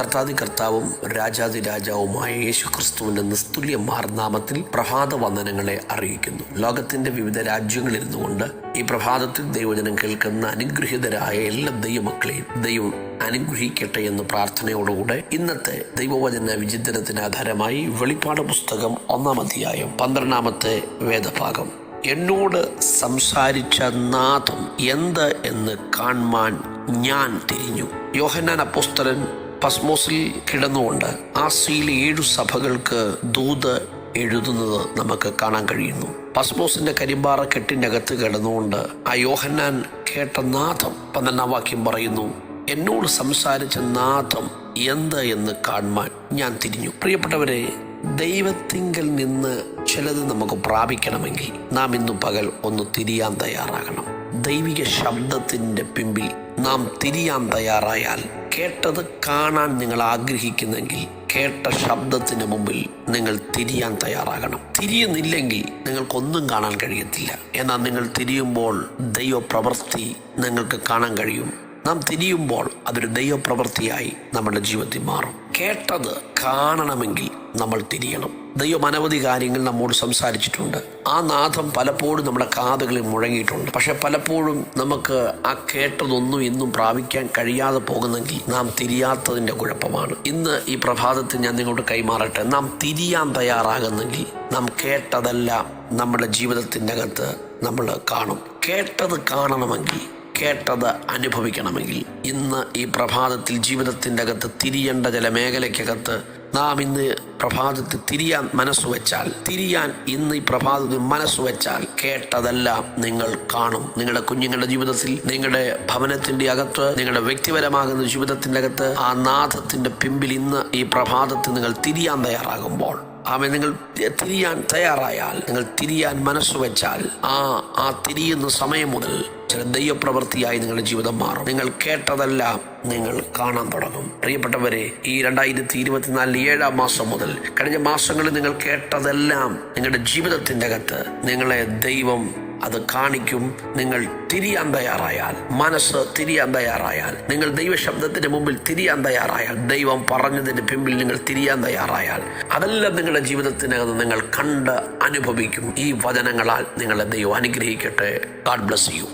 കർത്താതി കർത്താവും രാജാതി രാജാവുമായ യേശു ക്രിസ്തുവിന്റെ നിസ്തുല്യമാർ നാമത്തിൽ പ്രഭാത വന്ദനങ്ങളെ അറിയിക്കുന്നു. ലോകത്തിന്റെ വിവിധ രാജ്യങ്ങളിൽ നിന്നുകൊണ്ട് ഈ പ്രഭാതത്തിൽ ദൈവജനം കേൾക്കുന്ന അനുഗ്രഹീതരായ എല്ലാ ദൈവമക്കളെയും ദൈവം അനുഗ്രഹിക്കട്ടെ എന്ന് പ്രാർത്ഥനയോടുകൂടെ ഇന്നത്തെ ദൈവവചന വിചിന്തനത്തിന് ആധാരമായി വെളിപ്പാട് പുസ്തകം ഒന്നാം അധ്യായം പന്ത്രണ്ടാമത്തെ വേദഭാഗം. എന്നോട് സംസാരിച്ച നാഥം എന്ത് എന്ന് കാണുവാൻ ഞാൻ തിരിഞ്ഞു. യോഹന്നാൻ അപ്പോസ്തലൻ പസ്മോസിൽ കിടന്നുകൊണ്ട് ആസിയിലെ ഏഴു സഭകൾക്ക് ദൂത് എഴുതുന്നത് നമുക്ക് കാണാൻ കഴിയുന്നു. പസ്മോസിന്റെ കരിമ്പാറ കെട്ടിനകത്ത് കിടന്നുകൊണ്ട് ആ യോഹന്നാൻ കേട്ട നാഥം പന്ത്രണ്ടാം വാക്യം പറയുന്നു എന്നോട് സംസാരിച്ച നാഥം എന്ത് എന്ന് കാണുവാൻ ഞാൻ തിരിഞ്ഞു. പ്രിയപ്പെട്ടവരെ ദൈവത്തിങ്കൽ നിന്ന് ചിലത് നമുക്ക് പ്രാപിക്കണമെങ്കിൽ നാം ഇന്നു പകൽ ഒന്ന് തിരിയാൻ തയ്യാറാകണം. ദൈവിക ശബ്ദത്തിന്റെ പിമ്പിൽ നാം തിരിയാൻ തയ്യാറായാൽ കേട്ടത് കാണാൻ നിങ്ങൾ ആഗ്രഹിക്കുന്നെങ്കിൽ കേട്ട ശബ്ദത്തിന് മുമ്പിൽ നിങ്ങൾ തിരിയാൻ തയ്യാറാകണം. തിരിയുന്നില്ലെങ്കിൽ നിങ്ങൾക്കൊന്നും കാണാൻ കഴിയത്തില്ല. എന്നാൽ നിങ്ങൾ തിരിയുമ്പോൾ ദൈവപ്രവൃത്തി നിങ്ങൾക്ക് കാണാൻ കഴിയും. നാം തിരിയുമ്പോൾ അതൊരു ദൈവപ്രവൃത്തിയായി നമ്മുടെ ജീവിതത്തിൽ മാറും. കേട്ടത് കാണണമെങ്കിൽ നമ്മൾ തിരിയണം. ദൈവം അനവധി കാര്യങ്ങൾ നമ്മോട് സംസാരിച്ചിട്ടുണ്ട്. ആ നാഥം പലപ്പോഴും നമ്മുടെ കാതുകളിൽ മുഴങ്ങിയിട്ടുണ്ട്. പക്ഷെ പലപ്പോഴും നമുക്ക് ആ കേട്ടതൊന്നും ഇന്നും പ്രാപിക്കാൻ കഴിയാതെ പോകുന്നെങ്കിൽ നാം തിരിയാത്തതിന്റെ കുഴപ്പമാണ്. ഇന്ന് ഈ പ്രഭാതത്തിൽ ഞാൻ നിങ്ങളോട് കൈമാറട്ടെ. നാം തിരിയാൻ തയ്യാറാകുന്നെങ്കിൽ നാം കേട്ടതെല്ലാം നമ്മുടെ ജീവിതത്തിന്റെ അകത്ത് നമ്മൾ കാണും. കേട്ടത് കാണണമെങ്കിൽ കേട്ടത് അനുഭവിക്കണമെങ്കിൽ ഇന്ന് ഈ പ്രഭാതത്തിൽ ജീവിതത്തിന്റെ അകത്ത് തിരിയേണ്ട ചില മേഖലയ്ക്കകത്ത് നാം ഇന്ന് പ്രഭാതത്തിൽ തിരിയാൻ മനസ്സ് വെച്ചാൽ തിരിയാൻ ഇന്ന് ഈ പ്രഭാതത്തിൽ മനസ്സ് വെച്ചാൽ കേട്ടതെല്ലാം നിങ്ങൾ കാണും. നിങ്ങളുടെ കുഞ്ഞുങ്ങളുടെ ജീവിതത്തിൽ നിങ്ങളുടെ ഭവനത്തിന്റെ അകത്ത് നിങ്ങളുടെ വ്യക്തിപരമാകുന്ന ജീവിതത്തിന്റെ അകത്ത് ആ നാഥത്തിന്റെ പിമ്പിൽ ഇന്ന് ഈ പ്രഭാതത്തിൽ നിങ്ങൾ തിരിയാൻ തയ്യാറാകുമ്പോൾ ആമെ നിങ്ങൾ തിരിയാൻ തയ്യാറായാൽ നിങ്ങൾ തിരിയാൻ മനസ്സ് വെച്ചാൽ ആ ആ തിരിയുന്ന സമയം മുതൽ ചില ദൈവപ്രവൃത്തിയായി നിങ്ങളുടെ ജീവിതം മാറും. നിങ്ങൾ കേട്ടതെല്ലാം നിങ്ങൾ കാണാൻ തുടങ്ങും. പ്രിയപ്പെട്ടവരെ ഈ രണ്ടായിരത്തി ഇരുപത്തിനാലിൽ ഏഴാം മാസം മുതൽ കഴിഞ്ഞ മാസങ്ങളിൽ നിങ്ങൾ കേട്ടതെല്ലാം നിങ്ങളുടെ ജീവിതത്തിന്റെ അകത്ത് നിങ്ങളെ ദൈവം അത് കാണിക്കും. നിങ്ങൾ തിരിയാൻ തയ്യാറായാൽ മനസ്സ് തിരിയാൻ തയ്യാറായാൽ നിങ്ങൾ ദൈവശബ്ദത്തിന്റെ മുമ്പിൽ തിരിയാൻ തയ്യാറായാൽ ദൈവം പറഞ്ഞതിന് പിമ്പിൽ നിങ്ങൾ തിരിയാൻ തയ്യാറായാൽ അതെല്ലാം നിങ്ങളുടെ ജീവിതത്തിനകത്ത് നിങ്ങൾ കണ്ട് അനുഭവിക്കും. ഈ വചനങ്ങളാൽ നിങ്ങളെ ദൈവം അനുഗ്രഹിക്കട്ടെ. God bless you